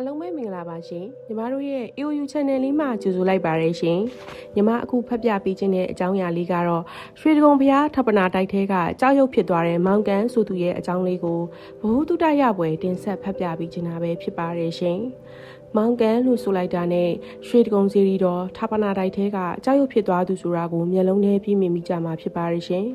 အားလုံးပဲမင်္ဂလာပါရှင်ညီမတို့ရဲ့ AOU Channel လေးမှာကြိုဆိုလိုက်ပါရရှင်ညီမအခုဖတ်ပြပေးခြင်းတဲ့အကြောင်းအရာလေးကတော့ရွှေဒဂုံဘုရားထပ်ပနာတိုက်ထဲကကြောက်ရွံ့ဖြစ်သွားတဲ့မောင်ကန်ဆိုသူရဲ့အကြောင်းလေးကိုဘ ഹു တုတရပွဲတင်ဆက်ဖတ်ပြပေးခြင်းတာပဲဖြစ်ပါရရှင် မောင်ကန်လို့ဆိုလိုက်တာနဲ့ရွှေဒဂုံစီရီတော်ထပ်ပနာတိုက်ထဲကကြောက်ရွံ့ဖြစ်သွားသူဆိုတာကိုမျက်လုံးထဲပြီးမြင်မိကြမှာဖြစ်ပါရရှင်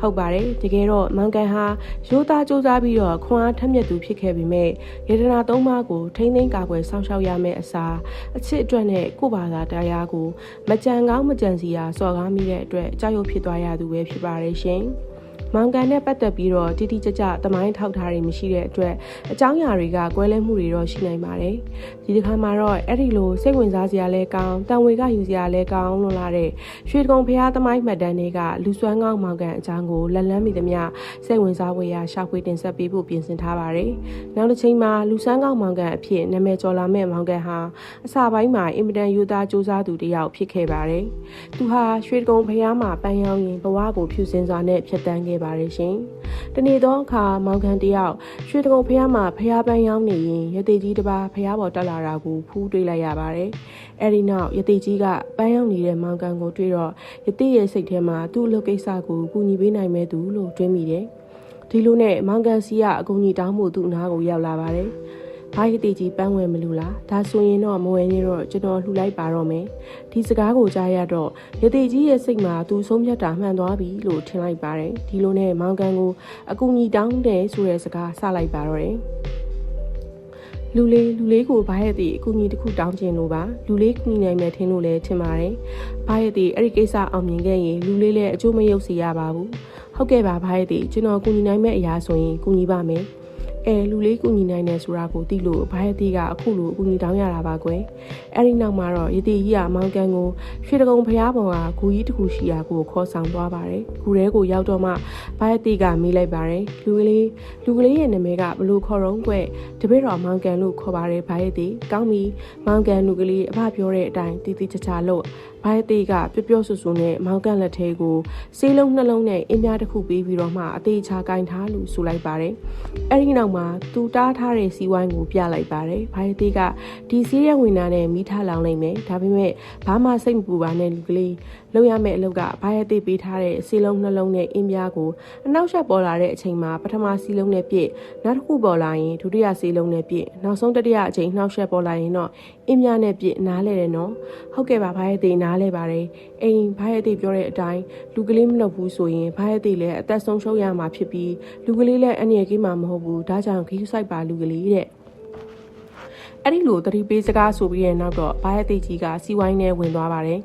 ဟုတ်ပါတယ်တကယ်တော့မောင်ကန်ဟာရိုးသားစူးစမ်းပြီးတော့ခွန်အားထက်မြက်သူဖြစ်ခဲ့ပေမဲ့ယေဒနာသုံးပါးကိုထိမ့်သိမ်းကာကွယ်စောင့်ရှောက်ရမယ့်အစားအချစ်အတွက်နဲ့ကိုယ့်ဘာသာတရားကိုမကြံကောင်းမကြံစီရာစော်ကားမိတဲ့အတွက်ကြောက်ရွံ့ဖြစ်သွားရသူပဲဖြစ်ပါရဲ့ရှင်။မောင်ကန်နဲ့ပတ်သက်ပြီးတော့တိတိကျကျသမိုင်းထောက်ထားတွေမရှိတဲ့အတွက်အကြောင်းအရာတွေကကွဲလဲမှုတွေတော့ရှိနိုင်ပါတယ်။ဒီတစ်ခါမှာတော့အဲ့ဒီလိုစိတ်ဝင်စားစရာလဲကောင်းတန်ဝေကယူစရာလဲကောင်းလွန်လာတဲ့ရွှေကုံဖျားသမိုင်းမှတ်တမ်းတွေကလူစွမ်းကောင်းမောင်ကန်အကြောင်းကိုလက်လန်းမိသမျှစိတ်ဝင်စားဖွယ်ရာရှာဖွေတင်ဆက်ပေးဖို့ပြင်ဆင်ထားပါတယ်။နောက်တစ်ချိန်မှာလူစွမ်းကောင်းမောင်ကန်အဖြစ်နာမည်ကျော်လာမဲ့မောင်ကန်ဟာအစပိုင်းမှာအင်မတန်ယူသားစူးစမ်းသူတစ်ယောက်ဖြစ်ခဲ့ပါတယ်။သူဟာရွှေကုံဖျားမှာပန်းရောင်းရင်ဘဝကိုဖြူစင်စွာနဲ့ဖြတ်တန်းခဲ့ပါတယ်ရှင်။တနေ့သောအခါမောင်ခံတယောက်ရွှေတကုံဖះမှာဖះပန်းရောက်နေရင်ရသေးကြီးတစ်ပါးဖះပေါ်တက်လာတာကိုဖူးတွေးလိုက်ရပါတယ်။အဲဒီနောက်ရသေးကြီးကပန်းရောက်နေတဲ့မောင်ခံကိုတွေးတော့ရသေးရဲ့စိတ်ထဲမှာသူ့အလုပ်ကိစ္စကိုကူညီပေးနိုင်မဲ့သူလို့တွေးမိတယ်။ဒီလိုနဲ့မောင်ကန်စီကအကူကြီးတောင်းမှုသူ့နားကိုရောက်လာပါတယ်။ဘာရတိကြီးပန်းဝင်မလို့လားဒါဆိုရင်တော့မဝယ်နေတော့ကျွန်တော်လှူလိုက်ပါတော့မယ်ဒီစကားကိုကြားရတော့ရတိကြီးရဲ့စိတ်မှာသူဆုံးဖြတ်တာမှန်သွားပြီလို့ထင်လိုက်ပါတယ်ဒီလိုနဲ့မောင်ကန်ကိုအကူကြီးတောင်းတယ်ဆိုတဲ့စကားဆလိုက်ပါတော့တယ် လူလေးလူလေးကိုဘာရဲ့တည်အကူအညီတစ်ခုတောင်းချင်လို့ပါလူလေးကူညီနိုင်မယ်ထင်လို့လည်းထင်ပါတယ်ဘာရဲ့တည်အဲ့ဒီကိစ္စအောင်မြင်ခဲ့ရင်လူလေးလည်းအကျိုးမရုပ်စီရပါဘူးဟုတ်ကဲ့ပါဘာရဲ့တည်ကျွန်တော်ကူညီနိုင်မယ့်အရာဆိုရင်ကူညီပါမယ် အဲလူလေးကူညီနိုင်တယ်ဆိုတာကိုသိလို့ဘာရဲ့တီးကအခုလိုအကူညီတောင်းရတာပါကွယ်အဲ့ဒီနောက်မှာတော့ရတီကြီးကမောင်ကန်ကိုရွှေတကုံဖျားပေါ်ကဂူကြီးတစ်ခုရှိရာကိုခေါ်ဆောင်သွားပါတယ်ဂူထဲကိုရောက်တော့မှဘာရဲ့တီးကမေးလိုက်ပါတယ်လူကလေးလူကလေးရဲ့နာမည်ကဘလို့ခေါ်တော့ကွယ်တပည့်တော်မောင်ကန်လို့ခေါ်ပါတယ်ဘာရဲ့တီးကောင်းပြီမောင်ကန်လူကလေးအဖပြောတဲ့အတိုင်းတီးတီးချာချာလို့ ဘိုင်သေးကပျော့ပျော့ဆူဆူနဲ့မောင်ကန်လက်ထဲကိုစေးလုံးနှလုံးနဲ့အင်းများတစ်ခုပေးပြီးတော့မှအသေးချာကင်ထားလို့ဆိုလိုက်ပါတယ်။အဲဒီနောက်မှာသူတားထားတဲ့စီဝိုင်းကိုပြလိုက်ပါတယ်။ဘိုင်သေးကဒီစီးရဲဝင်နာနဲ့မိထားလောင်လိုက်မယ်။ဒါပေမဲ့ဘာမှစိတ်မပူပါနဲ့လူကလေးလုပ်ရမယ့်အလုပ်ကဘိုင်သေးပေးထားတဲ့စေးလုံးနှလုံးနဲ့အင်းများကိုအနောက်ရှက်ပေါ်လာတဲ့အချိန်မှာပထမစီးလုံးနဲ့ပြည့်နောက်တစ်ခုပေါ်လာရင်ဒုတိယစီးလုံးနဲ့ပြည့်နောက်ဆုံးတတိယအချိန်နှောက်ရှက်ပေါ်လာရင်တော့အင်းများနဲ့ပြည့်နားလဲတယ်နော်။ဟုတ်ကဲ့ပါဘိုင်သေးနားလဲပါတယ်အိမ်ဘာရဲ့သေးပြောတဲ့အတိုင်းလူကလေးမလုပ်ဘူးဆိုရင်ဘာရဲ့သေးလည်းအသက်ဆုံးရှုံးရမှာဖြစ်ပြီးလူကလေးလည်းအနေကြီးမှာမဟုတ်ဘူးဒါကြောင့်ဂီးဆိုင်ပါလူကလေးတဲ့ အဲ့ဒီလိုသတိပေးစကားဆိုပြီးတဲ့နောက်တော့ဘာရဲ့သေးကြီးကစီဝိုင်းနဲ့ဝင်သွားပါတယ်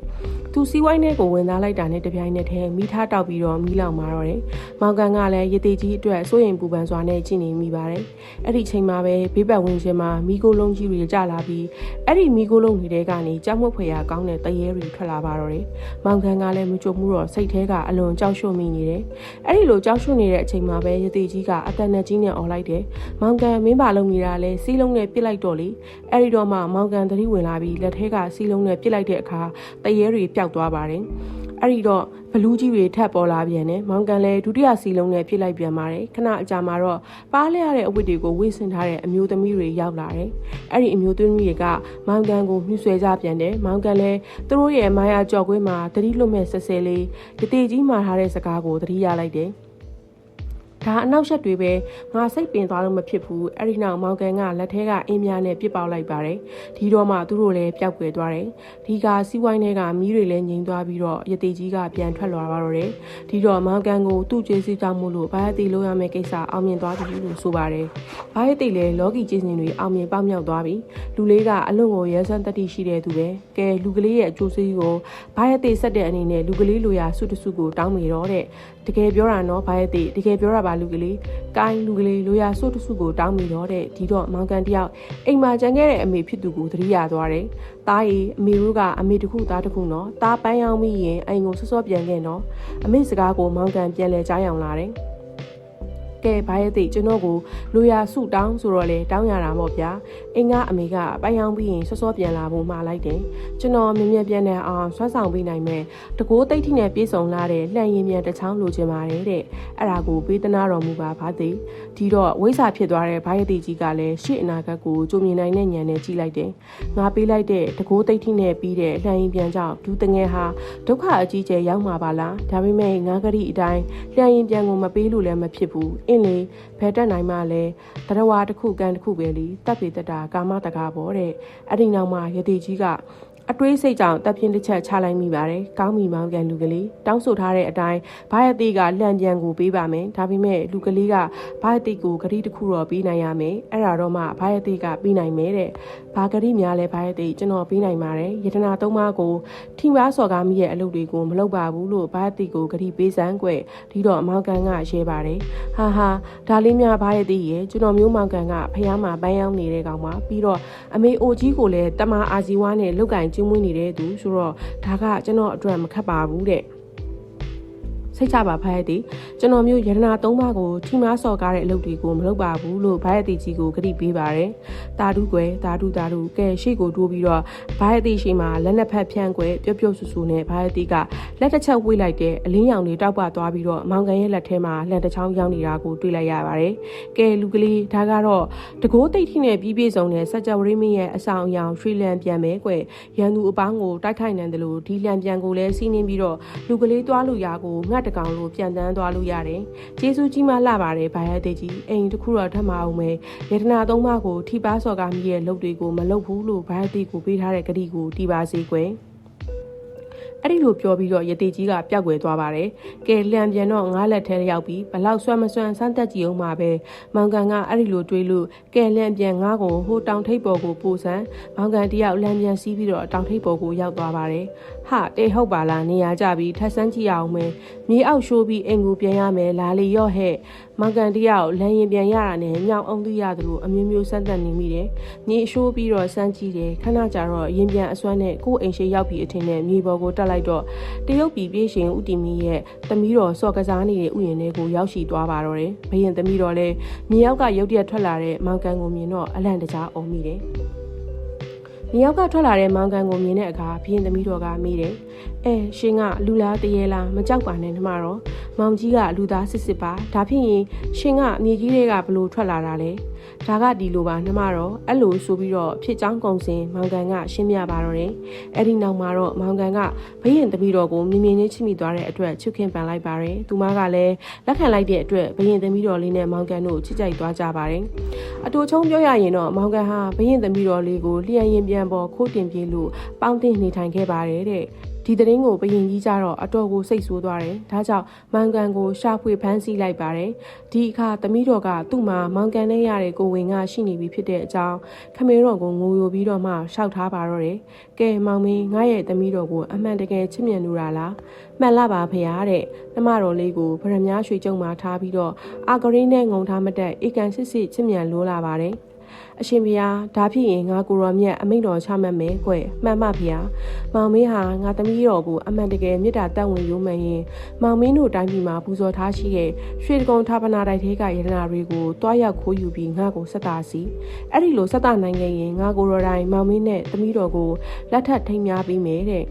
သူစီးဝိုင်းထဲကိုဝင်သားလိုက်တာနဲ့တပြိုင်နက်တည်းမိထားတောက်ပြီးတော့မိလောင်မာတော့တယ်။မောင်ကန်ကလည်းရသေးကြီးအတွက်စိုးရင်ပူပန်စွာနဲ့ကြည့်နေမိပါတယ်။အဲ့ဒီချိန်မှာပဲဘေးပတ်ဝန်းကျင်မှာမိကိုလုံးကြီးတွေကျလာပြီးအဲ့ဒီမိကိုလုံးတွေကနေကြောက်မွက်ဖွယ်ရာကောင်းတဲ့တရေတွေထွက်လာပါတော့တယ်။မောင်ကန်ကလည်းမကြုံမှုတော့စိတ်ထဲကအလွန်ကြောက်ရွံ့မိနေတယ်။အဲ့ဒီလိုကြောက်ရွံ့နေတဲ့အချိန်မှာပဲရသေးကြီးကအတန်နဲ့ကြီးနဲ့អော်လိုက်တယ်။မောင်ကန်မင်းပါလုံးနေတာလဲစီးလုံးနဲ့ပြစ်လိုက်တော့လေ။အဲ့ဒီတော့မှမောင်ကန်သတိဝင်လာပြီးလက်ထဲကစီးလုံးနဲ့ပြစ်လိုက်တဲ့အခါတရေတွေပျောက်သွားပါတယ်။အဲ့ဒီတော့ဘလူးကြီးတွေထပ်ပေါ်လာပြန်တယ်။မောင်ကန်လည်းဒုတိယစီလုံးနဲ့ပြစ်လိုက်ပြန်ပါတယ်။ခဏအကြာမှာတော့ပါးလဲရတဲ့အဝတ်တွေကိုဝေ့ဆင်ထားတဲ့အမျိုးသမီးတွေရောက်လာတယ်။အဲ့ဒီအမျိုးသမီးတွေကမောင်ကန်ကိုမြှဆွဲကြပြန်တယ်။မောင်ကန်လည်းသူတို့ရဲ့မာယာကြော်ကွင်းမှာတတိလွတ်မဲ့ဆဲဆဲလေးတတိကြီးမှာထားတဲ့စကားကိုတတိရလိုက်တယ်။ ဒါအနောက်ရှက်တွေပဲငါစိတ်ပင်သွားလို့မဖြစ်ဘူးအဲ့ဒီနောက်မောင်ကန်ကလက်ထဲကအင်းများနဲ့ပြစ်ပေါက်လိုက်ပါတယ်ဒီတော့မှသူတို့လည်းပျောက်ကွယ်သွားတယ်ဒီကစီးဝိုင်းတွေကမီးတွေလည်းငြိမ်သွားပြီးတော့ရသေးကြီးကပြန်ထွက်လာပါတော့တယ်ဒီတော့မောင်ကန်ကိုသူ့ကျေးဇူးကြောင့်မို့လို့ဘာရတိလို့ရမယ့်ကိစ္စအောင်မြင်သွားပြီလို့ဆိုပါတယ်ဘာရတိလည်းလော်ဂီကျေးဇူးတွေအောင်မြင်ပေါက်မြောက်သွားပြီလူလေးကအလွန်ကိုရဲစွမ်းတတိရှိတဲ့သူပဲကဲလူကလေးရဲ့အကျိုးစီးကိုဘာရတိဆက်တဲ့အနေနဲ့လူကလေးလိုရာစုတစုကိုတောင်းမိတော့တဲ့တကယ်ပြောတာနော်ဘာရဲ့တိတကယ်ပြောတာပါလူကလေးကိုင်းလူကလေးလိုရာဆို့တစုကိုတောင်းမိတော့တဲ့ဒီတော့မောင်ကန်တယောက်အိမ်မှာကြံခဲ့တဲ့အမေဖြစ်သူကိုသတိရသွားတယ်။တားရီအမေတို့ကအမေတခုသားတခုနော်။တားပန်းရောက်မိရင်အိမ်ကိုစောစောပြန်ခဲ့နော်။အမေစကားကိုမောင်ကန်ပြန်လဲကြားအောင်လာတယ်။ကဲဘာရဲ့သိကျွန်တော်ကိုလူရစုတောင်းဆိုတော့လေတောင်းရတာပေါ့ဗျာအင်ကအမေကပိုင်အောင်ပြီးရင်စောစောပြန်လာဖို့မှာလိုက်တယ်ကျွန်တော်မြင်မြင်ပြန်နေအောင်ဆွမ်းဆောင်ပေးနိုင်မယ်တကိုးတိတ်ထိနဲ့ပြေးဆောင်လာတဲ့လှန်ရင်မြန်တစ်ချောင်းလိုချင်ပါတယ်တဲ့အဲ့ဒါကိုပေးသနာတော်မူပါဘာသိဒီတော့ဝိစာဖြစ်သွားတဲ့ဘာရဲ့သိကြီးကလည်းရှေ့အနာဂတ်ကိုကြိုမြင်နိုင်တဲ့ဉာဏ်နဲ့ကြည့်လိုက်တယ်ငါပေးလိုက်တဲ့တကိုးတိတ်ထိနဲ့ပြီးတဲ့လှန်ရင်ပြန်ကြောင့်ဒူးတငယ်ဟာဒုက္ခအကြီးကျယ်ရောက်မှာပါလားဒါပေမဲ့ငါကတိအတိုင်းလှန်ရင်ပြန်ကိုမပေးလို့လည်းမဖြစ်ဘူးအင်းလေဖယ်တက်နိုင်မှလည်းတရဝါတစ်ခုကန်တစ်ခုပဲလीတပ်ပေတတာကာမတကာပေါ့တဲ့အဲ့ဒီနောက်မှာယတိကြီးကအတွေးစိတ်ကြောင့်တပ်ပြင်းတစ်ချက်ချလိုက်မိပါတယ်။ကောင်းမီမောင်းပြန်လူကလေးတောင်းဆိုထားတဲ့အတိုင်းဘာယတိကလှန်ပြန်ကိုပေးပါမယ်။ဒါပေမဲ့လူကလေးကဘာယတိကိုဂရီတစ်ခုတော့ပေးနိုင်ရမယ်။အဲ့ဒါတော့မှဘာယတိကပေးနိုင်မယ်တဲ့။ဘာဂရီများလဲဘာယတိကျွန်တော်ပေးနိုင်ပါတယ်။ယတနာသုံးပါးကိုထိပါစော်ကားမိရဲ့အလုပ်တွေကိုမလုပ်ပါဘူးလို့ဘာယတိကိုဂရီပေးစမ်းကွယ်ဒီတော့အမောင်ကန်ကရဲပါတယ်။ဟာဟာဒါလေးများဘာယတိရဲ့ကျွန်တော်မျိုးမောင်ကန်ကဖះမှာပန်းရောက်နေတဲ့ကောင်ပါပြီးတော့အမေအိုကြီးကိုလည်းတမအာဇီဝါနဲ့လုတ်ကင်ကျင်းမွေးနေတဲ့သူဆိုတော့ဒါကကျွန်တော်အတွက်မခက်ပါဘူးတဲ့ စိတ်ချပါဖားရသည်ကျွန်တော်မျိုးယရနာ၃ပါးကိုထိမားစော်ကားတဲ့အလုပ်တွေကိုမလုပ်ပါဘူးလို့ဘိုင်ရတီကြီးကိုကတိပေးပါတယ်။တာဒုကွယ်တာဒုတာဒုကဲရှေ့ကိုတိုးပြီးတော့ဘိုင်ရတီရှိမှာလက်နှစ်ဖက်ဖြန့်ကွယ်ပြုတ်ပြုတ်ဆူဆူနဲ့ဘိုင်ရတီကလက်တစ်ချက်ဝေးလိုက်တဲ့အလင်းရောင်တွေတောက်ပသွားပြီးတော့မောင်ကန်ရဲ့လက်ထဲမှာလန်တစ်ချောင်းရောက်နေတာကိုတွေ့လိုက်ရပါတယ်။ကဲလူကလေးဒါကတော့တကိုးတိတ်ထိနဲ့ပြီးပြည့်စုံတဲ့စัจ java ရင်းမင်းရဲ့အဆောင်အယောင်ရွှေလန်ပြန်ပဲကွယ်ရန်သူအပေါင်းကိုတိုက်ခိုက်နိုင်တယ်လို့ဒီလန်ပြန်ကိုလည်းစီးနှင်းပြီးတော့လူကလေးသွားလို့ရာကိုငှက်တကောင်လိုပြန်တန်းသွားလို့ရတယ်။ကျေးဇူးကြီးမှလှပါတယ်ဗိုင်ရတဲ့ကြီးအိမ်တစ်ခုတော့ထပ်မအောင်မယ်။ယတနာသုံးပါးကိုထိပါစော်ကားမိရဲ့လုပ်တွေကိုမလုပ်ဘူးလို့ဗိုင်ရတဲ့ကိုပေးထားတဲ့ကတိကိုတီးပါစေကွယ်။ အဲ့ဒီလိုပြောပြီးတော့ယတိကြီးကပျောက်ကွယ်သွားပါတယ်။ကဲလံပြန်တော့ငားလက်ထဲရောက်ပြီးဘလောက်ဆွမ်းမဆွမ်းစမ်းတက်ကြည့်အောင်မှာပဲ။မောင်ကန်ကအဲ့ဒီလိုတွေးလို့ကဲလံပြန်ငားကိုဟိုတောင်ထိပ်ပေါ်ကိုပို့ဆန်းမောင်ကန်တယောက်လံပြန်စီးပြီးတော့တောင်ထိပ်ပေါ်ကိုရောက်သွားပါတယ်။ဟာတေဟုတ်ပါလားနေရာကြပြီးထက်ဆန်းကြည့်အောင်မယ်။မြေအောက်ရှိုးပြီးအိမ်ကိုပြန်ရမယ်လာလေရော့ဟဲ့။ မောင်ကန်တယောက်လမ်းရင်ပြန်ရတာနဲ့ညောင်အောင်သိရတယ်လို့အမျိုးမျိုးစမ်းသပ်နေမိတယ်။မြေအရှိုးပြီးတော့စမ်းကြည့်တယ်ခဏကြာတော့ရင်ပြန်အစွမ်းနဲ့ကိုယ်အိမ်ရှိရောက်ပြီးအထင်နဲ့မြေပေါ်ကိုတက်လိုက်တော့တရုတ်ပြည်ပြည်ရှင်ဦးတီမီရဲ့သမီးတော်စော့ကစားနေတဲ့ဥယျာဉ်ထဲကိုရောက်ရှိသွားပါတော့တယ်။ဘရင်သမီးတော်လည်းမြေရောက်ကရုတ်တရက်ထွက်လာတဲ့မောင်ကန်ကိုမြင်တော့အလန့်တကြားအုံမိတယ်။ မြေရောက်ကထွက်လာတဲ့မောင်ကန်ကိုမြင်တဲ့အခါဘရင်သမီးတော်ကမေးတယ်။အဲရှင်ကလူလားတရေလားမကြောက်ပါနဲ့နှမတော်။မောင်ကြီးကလူသားစစ်စစ်ပါ။ဒါဖြစ်ရင်ရှင်ကမြေကြီးတွေကဘလို့ထွက်လာတာလဲ။ ဒါကဒီလိုပါနှမတော့အဲ့လိုဆိုပြီးတော့ဖြစ်ချောင်းကုံစင်မောင်ကန်ကရှင်းပြပါတော့တယ်အဲ့ဒီနောက်မှာတော့မောင်ကန်ကဘရင်သမီးတော်ကိုမြင်မြင်ချင်းချစ်မိသွားတဲ့အတွက်ချွတ်ခင်ပန်လိုက်ပါတယ်သူမကလည်းလက်ခံလိုက်တဲ့အတွက်ဘရင်သမီးတော်လေးနဲ့မောင်ကန်တို့ချစ်ကြိုက်သွားကြပါတယ်အတူချုံပြောရရင်တော့မောင်ကန်ဟာဘရင်သမီးတော်လေးကိုလျှံရင်ပြန်ပေါ်ခိုးတင်ပြေးလို့ပေါင်းတင်နေထိုင်ခဲ့ပါတယ်တဲ့ ဒီသတင်းကိုဘယင်ကြီးကြတော့အတော်ကိုစိတ်ဆိုးသွားတယ်။ဒါကြောင့်မောင်ကန်ကိုရှာဖွေဖမ်းဆီးလိုက်ပါတယ်။ဒီအခါသမီးတော်ကသူ့မှာမောင်ကန်နဲ့ရတဲ့ကိုဝင်ကရှိနေပြီဖြစ်တဲ့အကြောင်းခမေတော်ကိုငိုယိုပြီးတော့မှရှောက်ထားပါတော့တယ်။ကဲမောင်မင်းငါရဲ့သမီးတော်ကိုအမှန်တကယ်ချစ်မြတ်လို့လား။မှန်လားပါဖေရတဲ့။နှမတော်လေးကိုဗရမ ्या ရွှေကြုံမှာထားပြီးတော့အာဂရင်းနဲ့ငုံထားမတက်အေကန်စစ်စစ်ချစ်မြတ်လို့လာပါတယ်။ အရှင်ဘုရားဒါဖြစ်ရင်ငါကိုရောမြတ်အမိန့်တော်ချမှတ်မယ်ကွမှန်ပါဘုရားမောင်မင်းဟာငါသမီးတော်ကိုအမှန်တကယ်မေတ္တာတတ်ဝင်ရိုးမှန်ရင်မောင်မင်းတို့တိုင်းပြည်မှာပူဇော်ထားရှိတဲ့ရွှေတကုံဌာပနာတိုက်ထဲကယတနာတွေကိုတွားရောက်ခိုးယူပြီးငါကိုဆက်တာစီအဲ့ဒီလိုဆက်တာနိုင်ခဲ့ရင်ငါကိုရောတိုင်းမောင်မင်းနဲ့သမီးတော်ကိုလက်ထပ်ထိမ်းများပြီးမယ်တဲ့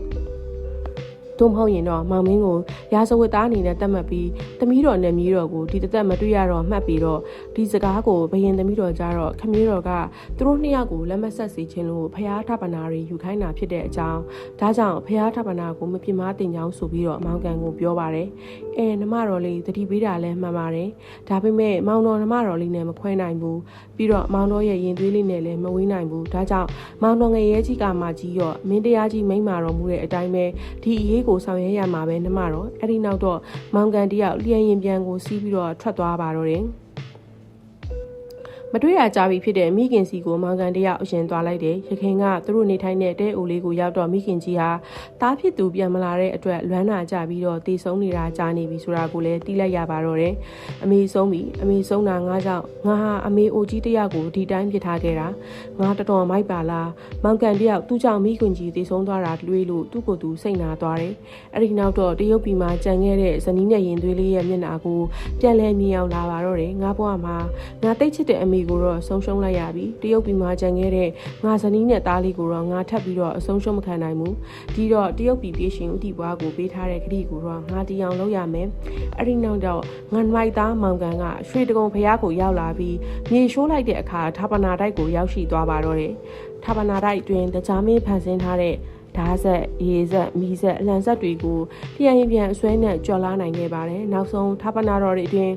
သို့မဟုတ်ရင်တော့မောင်မင်းကိုရာဇဝတ်သားအနေနဲ့တတ်မှတ်ပြီးသမီးတော်နဲ့မြေးတော်ကိုဒီတသက်မတွေ့ရတော့မှတ်ပြီးတော့ဒီစကားကိုဘယင်သမီးတော်ကြတော့ခမည်းတော်ကသူတို့နှစ်ယောက်ကိုလက်မဆက်စေခြင်းလို့ဖျားထပနာတွေယူခိုင်းတာဖြစ်တဲ့အကြောင်းဒါကြောင့်ဖျားထပနာကိုမပြမတင်ကြောင်းဆိုပြီးတော့မောင်ကန်ကိုပြောပါတယ်အဲနမတော်လေးတတိပေးတာလည်းမှန်ပါတယ်ဒါပေမဲ့မောင်တော်နမတော်လေးနဲ့မခွဲနိုင်ဘူးပြီးတော့မောင်တော်ရဲ့ရင်သွေးလေးနဲ့လည်းမဝေးနိုင်ဘူးဒါကြောင့်မောင်တော်ငယ်ရဲကြီးကမှကြီးရော့မင်းတရားကြီးမိမ့်မာတော်မူတဲ့အတိုင်းပဲဒီအရေးကိုဆောင်ရွက်ရမှာပဲနှမတော့အဲ့ဒီနောက်တော့မောင်ကန်တယောက်လျှံရင်ပြန်ကိုစီးပြီးတော့ထွက်သွားပါတော့တယ် မတွေ့ရကြပြီဖြစ်တဲ့မိခင်စီကိုမောင်ကန်တယောက်အရင်သွားလိုက်တယ်ရခင်ကသူတို့နေထိုင်တဲ့တဲအိုလေးကိုရောက်တော့မိခင်ကြီးဟာတားဖြစ်သူပြန်မလာတဲ့အတွက်လွမ်းနာကြပြီးတော့တေဆုံးနေတာကြားနေပြီဆိုတာကိုလည်းသိလိုက်ရပါတော့တယ်အမေဆုံးပြီအမေဆုံးတာငါကြောင့်ငါဟာအမေအိုကြီးတယောက်ကိုဒီတိုင်းပြစ်ထားခဲ့တာငါတော်တော်မိုက်ပါလားမောင်ကန်တယောက်သူ့ကြောင့်မိခင်ကြီးတေဆုံးသွားတာတွေးလို့သူ့ကိုယ်သူစိတ်နာသွားတယ်အဲ့ဒီနောက်တော့တရုတ်ပြည်မှာကြံခဲ့တဲ့ဇနီးနဲ့ရင်သွေးလေးရဲ့မျက်နှာကိုပြန်လဲမြင်အောင်လာပါတော့တယ်ငါဘဝမှာငါတိတ်ချစ်တဲ့အမေကိုတော့ဆုံးရှုံးလိုက်ရပြီတရုတ်ပြည်မှာကြံခဲ့တဲ့ငါဇနီးနဲ့သားလေးကိုတော့ငါထပ်ပြီးတော့အဆုံးရှုံးမခံနိုင်ဘူးဒီတော့တရုတ်ပြည်ပြည်ရှင်ဦးတီဘွားကိုပေးထားတဲ့ခရီးကိုတော့ငါတရားလုပ်ရမယ်အဲ့ဒီနောက်တော့ငန်မိုက်သားမောင်ကန်ကရွှေတကုံဖျားကိုရောက်လာပြီးမြေရှိုးလိုက်တဲ့အခါဌာပနာတိုက်ကိုရောက်ရှိသွားပါတော့တယ်ဌာပနာတိုက်အတွင်းတကြားမင်းဖန်ဆင်းထားတဲ့ဓာတ်ဆက်ရေဆက်မီးဆက်အလံဆက်တွေကိုပြန်ရင်ပြန်အစွဲနဲ့ကြော်လာနိုင်ခဲ့ပါတယ်နောက်ဆုံးဌာပနာတော်တွေအတွင်း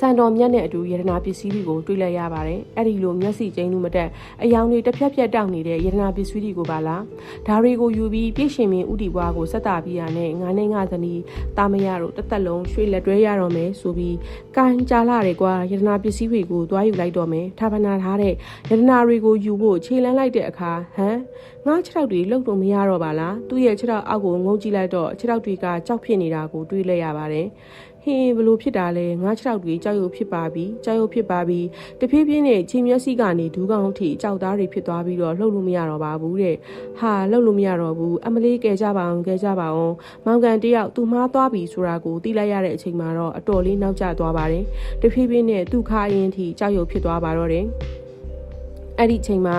စံတော်မြတ်နဲ့အတူယရနာပစ္စည်းတွေကိုတွေ့လိုက်ရပါတယ်။အဲ့ဒီလိုမျက်စိကျင်းလူမတက်အယောင်တွေတစ်ဖြက်ဖြက်တောက်နေတဲ့ယရနာပစ္စည်းတွေကိုပါလား။ဒါတွေကိုယူပြီးပြည့်ရှင်မင်းဥတီဘွားကိုဆက်တာပြီးရနဲ့ငါနဲ့ငါသနီးတာမရတို့တစ်သက်လုံးရွှေလက်တွဲရတော့မယ်ဆိုပြီးကန်ကြလာတယ်ကွာယရနာပစ္စည်းတွေကိုသွားယူလိုက်တော့မယ်။ထာပနာထားတဲ့ယရနာတွေကိုယူဖို့ခြေလန်းလိုက်တဲ့အခါဟမ်ငါခြေထောက်တွေလှုပ်လို့မရတော့ပါလား။သူ့ရဲ့ခြေထောက်အောက်ကိုငုံကြည့်လိုက်တော့ခြေထောက်တွေကကြောက်ဖြစ်နေတာကိုတွေးလိုက်ရပါတယ်။ ဟင်းဘလို့ဖြစ်တာလဲငါခြေထောက်တွေကြောက်ရွံ့ဖြစ်ပါပြီကြောက်ရွံ့ဖြစ်ပါပြီတဖြည်းဖြည်းနဲ့ချိန်မျက်စိကနေဒူးကောင်းထိကြောက်သားတွေဖြစ်သွားပြီးတော့လှုပ်လို့မရတော့ပါဘူးတဲ့ဟာလှုပ်လို့မရတော့ဘူးအမလေးကဲကြပါအောင်ကဲကြပါအောင်မောင်ကန်တယောက်သူမှားသွားပြီဆိုတာကိုသိလိုက်ရတဲ့အချိန်မှာတော့အတော်လေးနောက်ကျသွားပါတယ်တဖြည်းဖြည်းနဲ့သူ့ခါရင်ထိကြောက်ရွံ့ဖြစ်သွားပါတော့တယ်အဲ့ဒီချိန်မှာ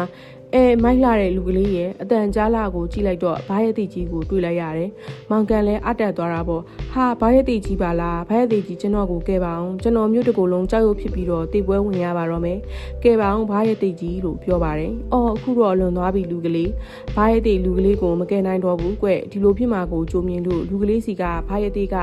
အဲမိုက်လာတဲ့လူကလေးရဲ့အတန်ကြားလာကိုကြည့်လိုက်တော့ဘာရဲ့တိကြီးကိုတွေ့လိုက်ရတယ်။မောင်ကန်လည်းအတက်သွားတာပေါ့။ဟာဘာရဲ့တိကြီးပါလား။ဘာရဲ့တိကြီးကျွန်တော်ကိုကဲပါအောင်။ကျွန်တော်မြို့တကူလုံးကြောက်ရွံ့ဖြစ်ပြီးတော့တေပွဲဝင်ရပါတော့မယ်။ကဲပါအောင်ဘာရဲ့တိကြီးလို့ပြောပါတယ်။အော်အခုတော့လွန်သွားပြီလူကလေး။ဘာရဲ့တိလူကလေးကိုမကဲနိုင်တော့ဘူးကွ။ဒီလိုဖြစ်မှာကိုကြိုမြင်လို့လူကလေးစီကဘာရဲ့တိက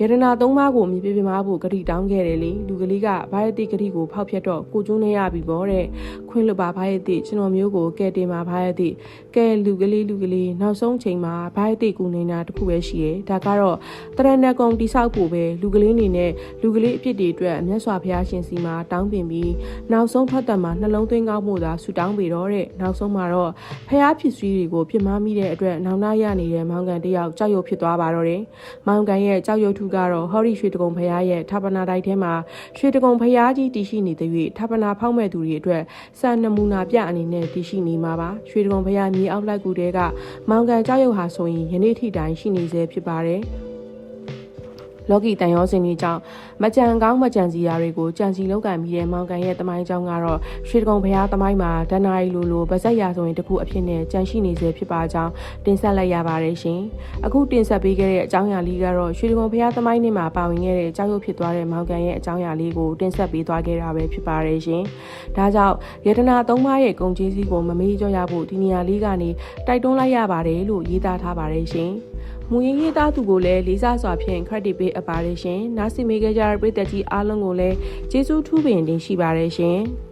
ရတနာသုံးပါးကိုမြည်ပြပြမဖို့ဂတိတောင်းခဲ့တယ်လေ။လူကလေးကဘာရဲ့တိဂတိကိုဖောက်ဖျက်တော့ကိုကျွန်းနေရပြီပေါ့တဲ့။ခွင့်လွတ်ပါဘာရဲ့တိကျွန်တော်မျိုးကိုကဲတင်မှာဘာရဲ့တိကဲလူကလေးလူကလေးနောက်ဆုံးချိန်မှာဘာရဲ့တိကူနေတာတခုပဲရှိရဲဒါကတော့တရဏဂုံတိဆောက်ဖို့ပဲလူကလေးနေနဲ့လူကလေးအဖြစ်တွေအတွက်မြတ်စွာဘုရားရှင်စီမှာတောင်းပင်ပြီးနောက်ဆုံးထွက်သက်မှာနှလုံးသွင်းကောင်းမှုသာဆုတောင်းပေတော့တဲ့နောက်ဆုံးမှာတော့ဘုရားဖြစ်စည်းတွေကိုပြမမိတဲ့အတွက်နောင်နာရနေတဲ့မောင်ကန်တယောက်ကြောက်ရွံ့ဖြစ်သွားပါတော့တယ်မောင်ကန်ရဲ့ကြောက်ရွံ့ထုကတော့ဟောရီရွှေတကုံဘုရားရဲ့ဌာပနာတိုက်ထဲမှာရွှေတကုံဘုရားကြီးတည်ရှိနေတဲ့၍ဌာပနာဖောက်မဲ့သူတွေအတွက်စံနမူနာပြအနေနဲ့တည်ရှိနေမှာပါရွှေတကုံဘုရားမြေအောက်လိုက်ကူတဲကမောင်ကန်ကြောက်ရွံ့ဟာဆိုရင်ယနေ့ထိတိုင်ရှိနေစေဖြစ်ပါတယ် လော်ဂီတန်ရောစင်ကြီးကြောင့်မကြံကောင်းမကြံစီရာတွေကိုကြံစီလောက်ကန်ပြီးတဲ့မောင်ကန်ရဲ့တမိုင်းကြောင်းကတော့ရွှေတကုံဘုရားတမိုင်းမှာဒဏ္ဍာရီလိုလိုဗဇက်ရာဆိုရင်တစ်ခုအဖြစ်နဲ့ကြံရှိနေစေဖြစ်ပါကြောင်းတင်ဆက်လိုက်ရပါတယ်ရှင်။အခုတင်ဆက်ပေးခဲ့တဲ့အကြောင်းအရာလေးကတော့ရွှေတကုံဘုရားတမိုင်းနဲ့မှာပါဝင်ခဲ့တဲ့ကြောက်ရွံ့ဖြစ်သွားတဲ့မောင်ကန်ရဲ့အကြောင်းအရာလေးကိုတင်ဆက်ပေးသွားခဲ့တာပဲဖြစ်ပါတယ်ရှင်။ဒါကြောင့်ယတနာသုံးပါးရဲ့ဂုံကျေးစည်းကိုမမေ့ကြောရဖို့ဒီနေရာလေးကနေတိုက်တွန်းလိုက်ရပါတယ်လို့ရေးသားထားပါတယ်ရှင်။ မူရင်းရေးသားသူကိုလည်းလေးစားစွာဖြင့် credit ပေးအပ်ပါတယ်ရှင်။နားဆင်မိကြကြတဲ့ပရိသတ်ကြီးအားလုံးကိုလည်းကျေးဇူးထူးပင်တင်ရှိပါတယ်ရှင်။